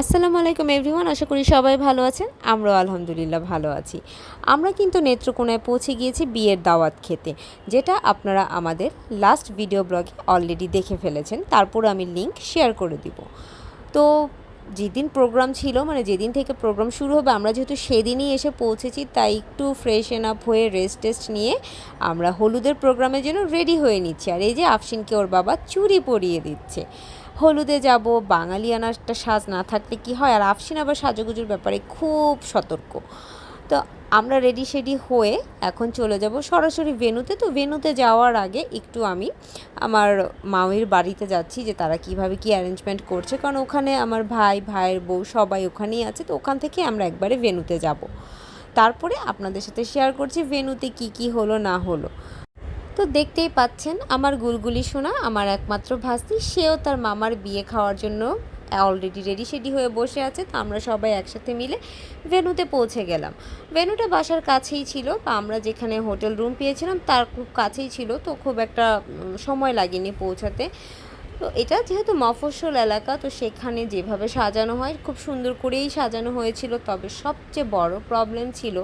আসসালামু আলাইকুম এভরিওয়ান, আশা করি সবাই ভালো আছেন। আমরাও আলহামদুলিল্লাহ ভালো আছি। আমরা কিন্তু নেত্রকোনায় পৌঁছে গিয়েছি বিয়ের দাওয়াত খেতে, যেটা আপনারা আমাদের লাস্ট ভিডিও ব্লগে অলরেডি দেখে ফেলেছেন। তারপর আমি লিংক শেয়ার করে দিব। তো যেদিন প্রোগ্রাম ছিল মানে যেদিন থেকে প্রোগ্রাম শুরু হবে, আমরা যেহেতু সেদিনই এসে পৌঁছেছি, তাই একটু ফ্রেশ এন আপ হয়ে রেস্ট টেস্ট নিয়ে আমরা হলুদের প্রোগ্রামের জন্য রেডি হয়ে নিচ্ছি। আর এই যে আফসিনকে ওর বাবা চুরি পরিয়ে দিচ্ছে। হলুদে যাব বাঙালিয়ানা একটা সাজ না থাকলে কি হয়? আর আফসিন আবার সাজুগুজুর ব্যাপারে খুব সতর্ক। তো আমরা রেডি সেডি হয়ে এখন চলে যাব সরাসরি ভেনুতে তো ভেনুতে যাওয়ার আগে একটু আমি আমার মামির বাড়িতে যাচ্ছি যে তারা কীভাবে কি অ্যারেঞ্জমেন্ট করছে। কারণ ওখানে আমার ভাই, ভাইয়ের বউ সবাই ওখানেই আছে। তো ওখান থেকে আমরা একবারে ভেনুতে যাব। তারপরে আপনাদের সাথে শেয়ার করছি ভেনুতে কি কি হলো, না হলো। তো দেখতেই পাচ্ছেন, আমার গুলগুলি শোনা আমার একমাত্র ভাস্তি সেও তার মামার বিয়ে খাওয়ার জন্য অলরেডি রেডি সেডি হয়ে বসে আছে, তো আমরা সবাই একসাথে মিলে ভেনুতে পৌঁছে গেলাম। ভেনুটা বাসার কাছেই ছিল, বা আমরা যেখানে হোটেল রুম পেয়েছিলাম, তার খুব কাছেই ছিল, তো খুব একটা সময় লাগেনি পৌঁছাতে। তো এটা যেহেতু মফস্বল এলাকা, তো সেখানে যেভাবে সাজানো হয়, খুব সুন্দর করেই সাজানো হয়েছিল, তবে সবচেয়ে বড় প্রবলেম ছিল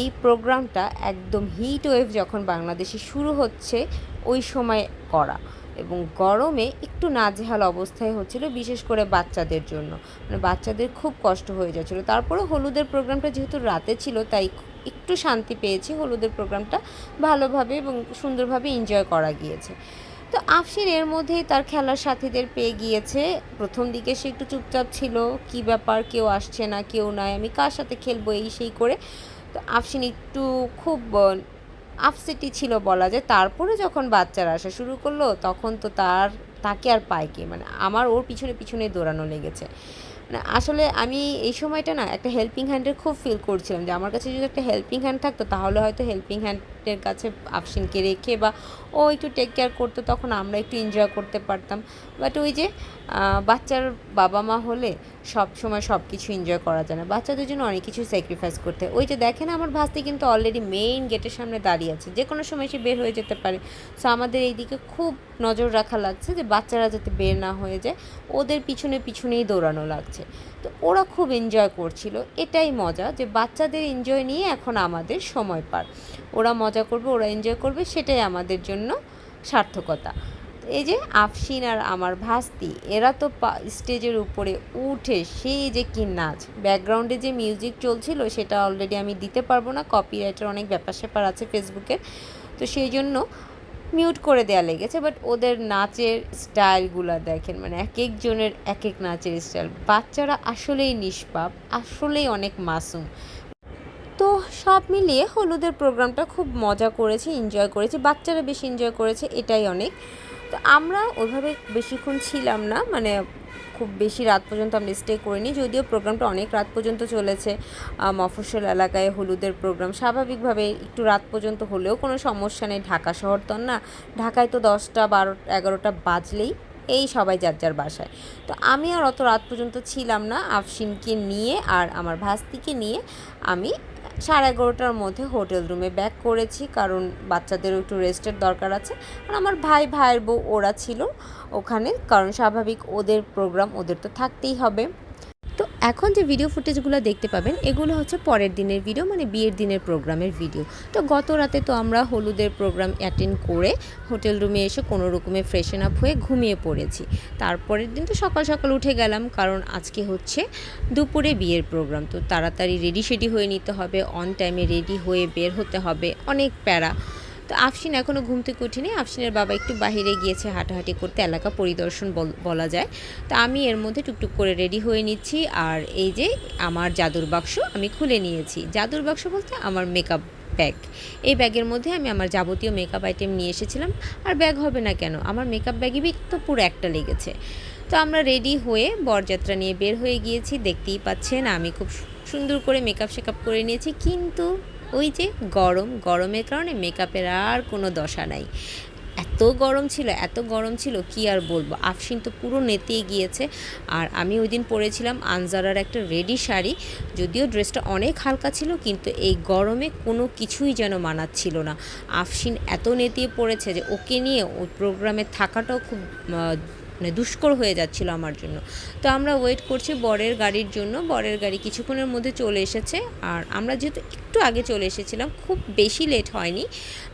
এই প্রোগ্রামটা একদম হিট ওয়েভ যখন বাংলাদেশে শুরু হচ্ছে, ওই সময় করা। এবং গরমে একটু নাজেহাল অবস্থায় হচ্ছিল, বিশেষ করে বাচ্চাদের জন্য। মানে বাচ্চাদের খুব কষ্ট হয়ে যাচ্ছিল। তারপরে হলুদের প্রোগ্রামটা যেহেতু রাতে ছিল, তাই একটু শান্তি পেয়েছি। হলুদের প্রোগ্রামটা ভালোভাবে এবং সুন্দরভাবে এনজয় করা গিয়েছে। তো আফসিন এর মধ্যেই তার খেলার সাথীদের পেয়ে গিয়েছে। প্রথম দিকে সে একটু চুপচাপ ছিল, কি ব্যাপার? কেউ আসছে না, কেউ নাই, আমি কার সাথে খেলব? এই সেই করে তো আফসিন একটু খুব আপসেটই ছিল বলা যায়। তারপরে যখন বাচ্চারা আসা শুরু করল, তখন তো তার, তাকে আর পায় কে? মানে আমার ওর পিছনে পিছনে দৌড়ানো লেগেছে। মানে আসলে আমি এই সময়টা না একটা হেল্পিং হ্যান্ডের খুব ফিল করছিলাম যে আমার কাছে যদি একটা হেল্পিং হ্যান্ড থাকতো, তাহলে হয়তো হেল্পিং হ্যান্ডের কাছে আফসিনকে রেখে বা ও একটু টেক কেয়ার করতো, তখন আমরা একটু এনজয় করতে পারতাম। বাট ওই যে বাচ্চার বাবা মা হলে সব সময় সব কিছু এনজয় করা যায় না। বাচ্চাদের জন্য অনেক কিছু স্যাক্রিফাইস করতে ওই যে দেখেন, আমার ভাস্তি কিন্তু অলরেডি মেইন গেটের সামনে দাঁড়িয়ে আছে। যে কোনো সময় সে বের হয়ে যেতে পারে। সো আমাদের এই দিকে খুব নজর রাখা লাগছে যে, বাচ্চারা যাতে বের না হয়ে যায়, ওদের পিছনে পিছনেই দৌড়ানো লাগছে। তো ওরা খুব এনজয় করছিল। এটাই মজা যে, বাচ্চাদের এনজয় নিয়ে এখন আমাদের সময় পার। ওরা মজা করবে, ওরা এনজয় করবে, সেটাই আমাদের জন্য সার্থকতা। এই যে আফসিন আর আমার ভাস্তি, এরা তো স্টেজের উপরে উঠে সেই যে কি নাচ ব্যাকগ্রাউন্ডে যে মিউজিক চলছিল, সেটা অলরেডি আমি দিতে পারব না কপিরাইটের অনেক ব্যাপার স্যাপার আছে ফেসবুকে তো সেই জন্য মিউট করে দেওয়া লেগেছে বাট ওদের নাচের স্টাইলগুলো দেখেন মানে এক একজনের এক এক নাচের স্টাইল বাচ্চারা আসলেই নিষ্পাপ, আসলেই অনেক মাসুম। সব মিলিয়ে হলুদের প্রোগ্রামটা খুব মজা করেছি এনজয় করেছি, বাচ্চারা বেশি এনজয় করেছে, এটাই অনেক। তো আমরা ওইভাবে বেশিক্ষণ ছিলাম না মানে খুব বেশি রাত পর্যন্ত আমরা স্টে করিনি, যদিও প্রোগ্রামটা অনেক রাত পর্যন্ত চলেছে। মফস্বল এলাকায় হলুদের প্রোগ্রাম, স্বাভাবিকভাবে একটু রাত পর্যন্ত হলেও কোনো সমস্যা নেই, ঢাকা শহর তো না, ঢাকায় তো দশটা, বারো, এগারোটা বাজলেই, এই সবাই যার যার বাসায়। তো আমি আর অত রাত পর্যন্ত ছিলাম না, আফসিনকে নিয়ে আর আমার ভাস্তিকে নিয়ে আমি সাড়ে এগারোটার মধ্যে হোটেল রুমে ব্যাক করেছি, কারণ বাচ্চাদেরও একটু রেস্টের দরকার আছে। আর আমার ভাই, ভাইয়ের বউ, ওরা ছিল ওখানে, কারণ স্বাভাবিক ওদের প্রোগ্রাম ওদের তো থাকতেই হবে। এখন যে ভিডিও ফুটেজগুলো দেখতে পাবেন, এগুলো হচ্ছে পরের দিনের ভিডিও মানে বিয়ের দিনের প্রোগ্রামের ভিডিও তো গত রাতে তো আমরা হলুদের প্রোগ্রাম অ্যাটেন্ড করে হোটেল রুমে এসে কোনো রকমে ফ্রেশন আপ হয়ে ঘুমিয়ে পড়েছি। তারপরের দিন তো সকাল সকাল উঠে গেলাম, কারণ আজকে হচ্ছে দুপুরে বিয়ের প্রোগ্রাম তো তাড়াতাড়ি রেডি সেডি হয়ে নিতে হবে অন টাইমে রেডি হয়ে বের হতে হবে, অনেক প্যারা। তো আফসিন এখনও ঘুম থেকে উঠিনি। আফসিনের বাবা একটু বাইরে গিয়েছে হাঁটাহাঁটি করতে, এলাকা পরিদর্শন বল- যায়। তো আমি এর মধ্যে টুকটুক করে রেডি হয়ে নিচ্ছি। আর এই যে আমার জাদুর বাক্স আমি খুলে নিয়েছি। জাদুর বাক্স বলতে আমার মেকআপ ব্যাগ এই ব্যাগের মধ্যে আমি আমার যাবতীয় মেকআপ আইটেম নিয়ে এসেছিলাম। আর ব্যাগ হবে না কেন? আমার মেকআপ ব্যাগই তো পুরো একটা লেগেছে। তো আমরা রেডি হয়ে বরযাত্রা নিয়ে বের হয়ে গিয়েছি। দেখতেই পাচ্ছেন, আমি খুব সুন্দর করে মেকআপ শেকআপ করে নিয়েছি। কিন্তু ওই যে গরম, গরমের কারণে মেকআপের আর কোনো দশা নাই। এত গরম ছিল, এত গরম ছিল, কি আর বলব? আফসিন তো পুরো নেতিয়ে গিয়েছে। আর আমি ওই দিন পরেছিলাম আনজারার একটা রেডি শাড়ি, যদিও ড্রেসটা অনেক হালকা ছিল, কিন্তু এই গরমে কোনো কিছুই যেন মানাচ্ছিল না। আফসিন এত নেতিয়ে পড়েছে যে ওকে নিয়ে ওই প্রোগ্রামে থাকাটাও খুব মানে দুষ্কর হয়ে যাচ্ছিল আমার জন্য। তো আমরা ওয়েট করছি বরের গাড়ির জন্য। বরের গাড়ি কিছুক্ষণের মধ্যে চলে এসেছে। আর আমরা যেহেতু একটু আগে চলে এসেছিলাম, খুব বেশি লেট হয়নি।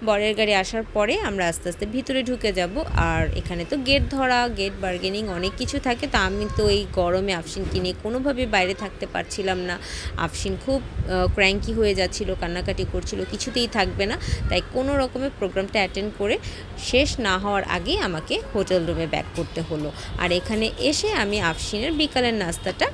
বরের গাড়ি আসার পরে আমরা আস্তে আস্তে ভিতরে ঢুকে যাব। আর এখানে তো গেট ধরা গেট বার্গেনিং অনেক কিছু থাকে। তো আমি তো এই গরমে আফসিন কিনে কোনোভাবে বাইরে থাকতে পারছিলাম না। আফসিন খুব ক্র্যাঙ্কি হয়ে যাচ্ছিল, কান্নাকাটি করছিল, কিছুতেই থাকবে না। তাই কোনো রকমের প্রোগ্রামটা অ্যাটেন্ড করে শেষ না হওয়ার আগেই আমাকে হোটেল রুমে ব্যাক করতে হলো। আর এখানে এসে আমি আফসিনের বিকালের নাস্তাটা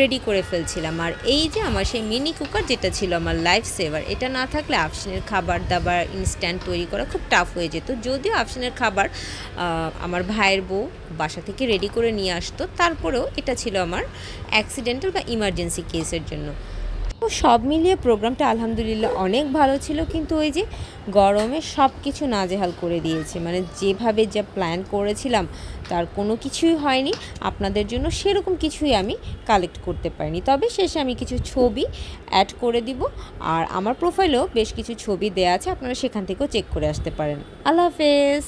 রেডি করে ফেলছিলাম। আর এই যে আমার সেই মিনি কুকার যেটা ছিল আমার লাইফ সেভার এটা না থাকলে আফসিনের খাবার দাবার ইনস্ট্যান্ট তৈরি করা খুব টাফ হয়ে যেত। যদিও আফসিনের খাবার আমার ভাইয়ের বউ বাসা থেকে রেডি করে নিয়ে আসতো, তারপরেও এটা ছিল আমার অ্যাক্সিডেন্টাল বা ইমার্জেন্সি কেসের জন্য। সব মিলিয়ে প্রোগ্রামটা আলহামদুলিল্লাহ অনেক ভালো ছিল, কিন্তু ওই যে গরমে সব কিছু নাজেহাল করে দিয়েছে। মানে যেভাবে যা প্ল্যান করেছিলাম, তার কোনো কিছুই হয়নি। আপনাদের জন্য সেরকম কিছুই আমি কালেক্ট করতে পারিনি। তবে শেষে আমি কিছু ছবি অ্যাড করে দিব। আর আমার প্রোফাইলেও বেশ কিছু ছবি দেওয়া আছে, আপনারা সেখান থেকেও চেক করে আসতে পারেন। আল্লাহ হাফেজ।